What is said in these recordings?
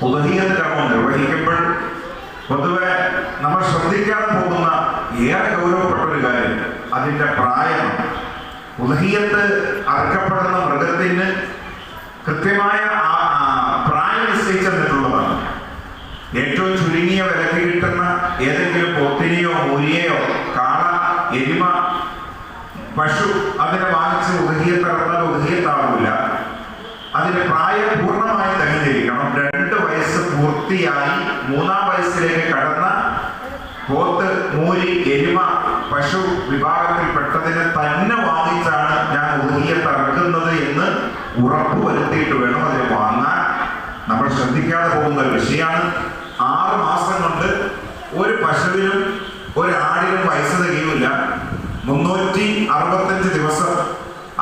കർമ്മം നിർവഹിക്കുമ്പോൾ പൊതുവെ നമ്മൾ ശ്രദ്ധിക്കാതെ പോകുന്ന ഏറെ ഗൗരവപ്പെട്ട ഒരു കാര്യം അതിന്റെ പ്രായം. ഉദഹീയത്ത് അർക്കപ്പെടുന്ന മൃഗത്തിന് കൃത്യമായ പ്രായം നിശ്ചയിച്ചെന്നിട്ടുള്ളതാണ് ഏറ്റവും ചുരുങ്ങിയ വിലക്ക് കിട്ടുന്ന ഏതെങ്കിലും പൊത്തിനെയോ മൂരിയെയോ കാള എരിമ പശു അതിനെ വാങ്ങിച്ച് ഉദഹീയത്തറന്നാൽ ഉദഹീയത്താവില്ല അതിന്റെ പ്രായം പൂർണമായി തികഞ്ഞിരിക്കണം രണ്ട് വയസ്സ് പൂർത്തിയായി മൂന്നാം വയസ്സിലേക്ക് കടന്ന പോത്ത് മൂരി എരുമ പശു വിഭാഗത്തിൽപ്പെട്ടതിനെ തന്നെ വാങ്ങിച്ചാണ് ഞാൻ ഒതുങ്ങിയ തറക്കുന്നത് എന്ന് ഉറപ്പുവരുത്തിയിട്ട് വേണം അതിനെ വാങ്ങാൻ. നമ്മൾ ശ്രദ്ധിക്കാതെ പോകുന്ന ഒരു വിഷയമാണ്. ആറ് മാസം കൊണ്ട് ഒരു പശുവിനും ഒരു ആടിനും വയസ്സ് തികയില്ല മുന്നൂറ്റി അറുപത്തഞ്ച് ദിവസം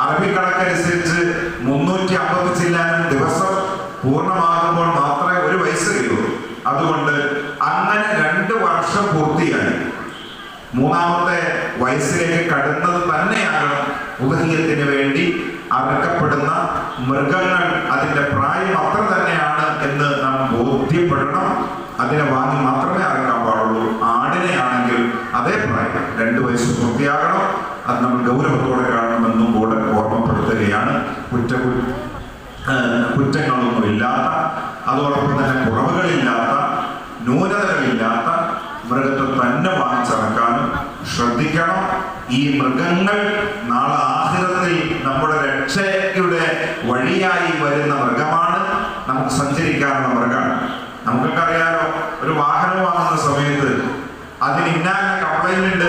അറബിക്കണക്കനുസരിച്ച് മുന്നൂറ്റി അമ്പത്തി ചില്ലാനും ദിവസം പൂർണമാകുമ്പോൾ മാത്രമേ ഒരു വയസ്സ് കഴിയുള്ളൂ അതുകൊണ്ട് അങ്ങനെ രണ്ട് വർഷം പൂർത്തിയായി മൂന്നാമത്തെ വയസ്സിലേക്ക് കടന്നത് തന്നെയാണ് ഉദഹീയത്തിന് വേണ്ടി അറക്കപ്പെടുന്ന മൃഗങ്ങൾ. അതിന്റെ പ്രായം അത്ര തന്നെയാണ് എന്ന് നാം ബോധ്യപ്പെടണം. അതിനെ വാങ്ങി മാത്രമേ അറക്കാൻ പാടുള്ളൂ. ആടിനെ ആണെങ്കിൽ അതേ പ്രായം. രണ്ട് വയസ്സ് പൂർത്തിയാകണം. അത് നമ്മൾ ഗൗരവത്തോടെ കാണണമെന്നും കൂടെ ഓർമ്മപ്പെടുത്തുകയാണ്. കുറ്റ ഏഹ് കുറ്റങ്ങളൊന്നും ഇല്ലാത്ത അതോടൊപ്പം തന്നെ കുറവുകളില്ലാത്ത തന്നെ വാങ്ങിച്ചടക്കാനും ശ്രദ്ധിക്കണം. ഈ മൃഗങ്ങൾ നാളെ ആഹിരത്തിൽ നമ്മുടെ രക്ഷയുടെ വഴിയായി വരുന്ന മൃഗമാണ്. നമുക്ക് സഞ്ചരിക്കാനുള്ള മൃഗമാണ്. നമുക്കൊക്കെ അറിയാലോ ഒരു വാഹനം വാങ്ങുന്ന സമയത്ത് അതിന് ഇന്നാലിന് കംപ്ലൈന്റ് ഉണ്ട്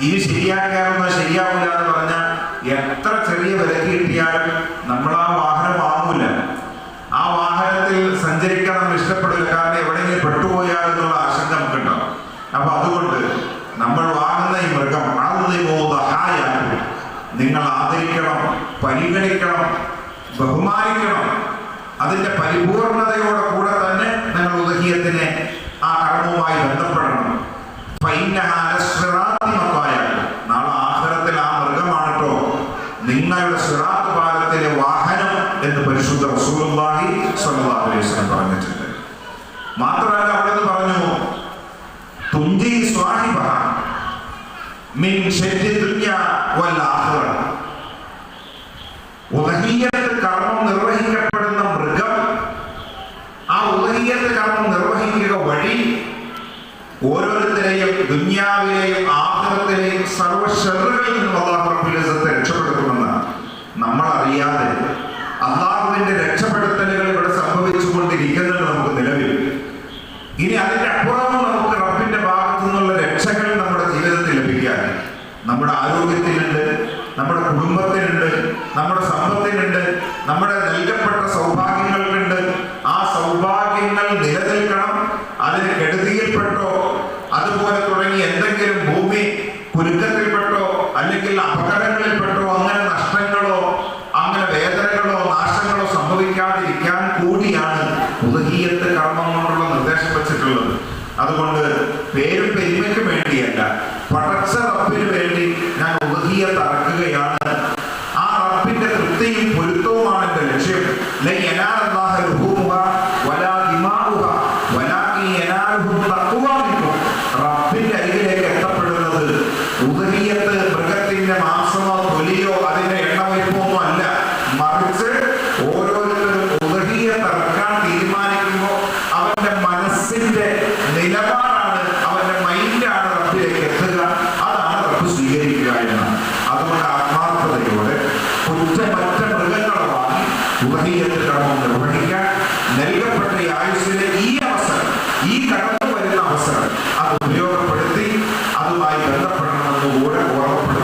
ഈ ശരിയാക്കാനൊന്നും ശരിയാവില്ല എന്ന് പറഞ്ഞാൽ എത്ര ചെറിയ വിലക്ക് കിട്ടിയാലും നമ്മൾ ആ വാഹനം അതുകൊണ്ട് നമ്മൾ വാങ്ങുന്ന ഈ മൃഗം ദഹായാക്കും. നിങ്ങൾ ആദരിക്കണം പരിഗണിക്കണം ബഹുമാനിക്കണം അതിന്റെ പരിപൂർണതയോടെ കൂടെ തന്നെ നിങ്ങൾ ഉദഹീയത്തിനെ ആ കർമ്മവുമായി ബന്ധപ്പെടണം മത്തായാക്കും. നാളെ ആഹാരത്തിൽ ആ മൃഗമാണ് കേട്ടോ നിങ്ങളുടെ സിറാത്ത് പാലത്തിലെ വാഹനം എന്ന് പരിശുദ്ധ റസൂലുള്ളാഹി സ്വല്ലല്ലാഹു അലൈഹി വസല്ലം പറഞ്ഞിട്ടുണ്ട് മാത്രമല്ല അവിടെ നിന്ന് പറഞ്ഞു തുഞ്ചി സ്വാഹിബ. മിൻ ശരി ദുന്യ വൽ ആഖിറ. ഉദഹീയത്ത് കർമ്മം നിർവഹിക്കപ്പെടുന്ന മൃഗം ആ ഉദഹീയത്ത് കർമ്മം നിർവഹിക്കുക വഴി ഓരോരുത്തരെയും ദുന്യാവിലെയും ആഹ്ലത്തിലെയും സർവ ഷെറുകളിൽ നിന്നും അള്ളാഹു റബ്ബുൽ ഇസ്സത്ത് നമ്മൾ അറിയാതെ അള്ളാഹുവിന്റെ രക്ഷപ്പെടുത്തലുകൾ ഇവിടെ ഇനി അതിന്റെ അപ്പുറം നമുക്ക് റബ്ബിന്റെ ഭാഗത്തു നിന്നുള്ള രക്ഷകൾ നമ്മുടെ ജീവിതത്തിൽ ലഭിക്കാൻ നമ്മുടെ ആരോഗ്യത്തിനുണ്ട് നമ്മുടെ കുടുംബത്തിനുണ്ട് നമ്മുടെ സമ്പത്തിനുണ്ട് നമ്മുടെ നൽകപ്പെട്ട സൗഭാഗ്യങ്ങൾക്കുണ്ട്. ആ സൗഭാഗ്യങ്ങൾ നിലനിൽക്കണം അതിന് കെടുതിയിൽപ്പെട്ടോ അതുപോലെ തുടങ്ങി എന്തെങ്കിലും ഭൂമി കുരുക്കത്തിൽപ്പെട്ടോ അല്ലെങ്കിൽ അപകടങ്ങളിൽപ്പെട്ടോ അങ്ങനെ നഷ്ടങ്ങളോ അങ്ങനെ വേദനകളോ നാശങ്ങളോ സംഭവിക്കാതിരിക്കാൻ കൂടിയാണ് ഉദഹീയത്ത് കർമ്മം വെച്ചിട്ടുള്ളത് അതുകൊണ്ട് പേരും പെരുമയ്ക്കും വേണ്ടിയല്ല പടച്ച റബ്ബിന് വേണ്ടി ഞാൻ ഉദഹീയത്ത് തറക്കുകയാണ്. ആ റപ്പിന്റെ തൃപ്തിയും പൊരുത്തവുമാണ് എന്റെ ലക്ഷ്യം. അല്ലെങ്കിൽ റബ്ബിന്റെ അരികിലേക്ക് എത്തപ്പെടുന്നത് ഉദഹീയത്ത് മൃഗത്തിന്റെ മാംസമോ ഉറഹിയത്ത് കർമ്മം നിർവഹിക്കാൻ നൽകപ്പെട്ട ഈ ആയുസ്സിലെ ഈ അവസരം ഈ കടന്നു വരുന്ന അവസരം അത് ഉപയോഗപ്പെടുത്തി അതുമായി ബന്ധപ്പെടണമെന്ന് കൂടെ ഓർമ്മപ്പെടുത്തി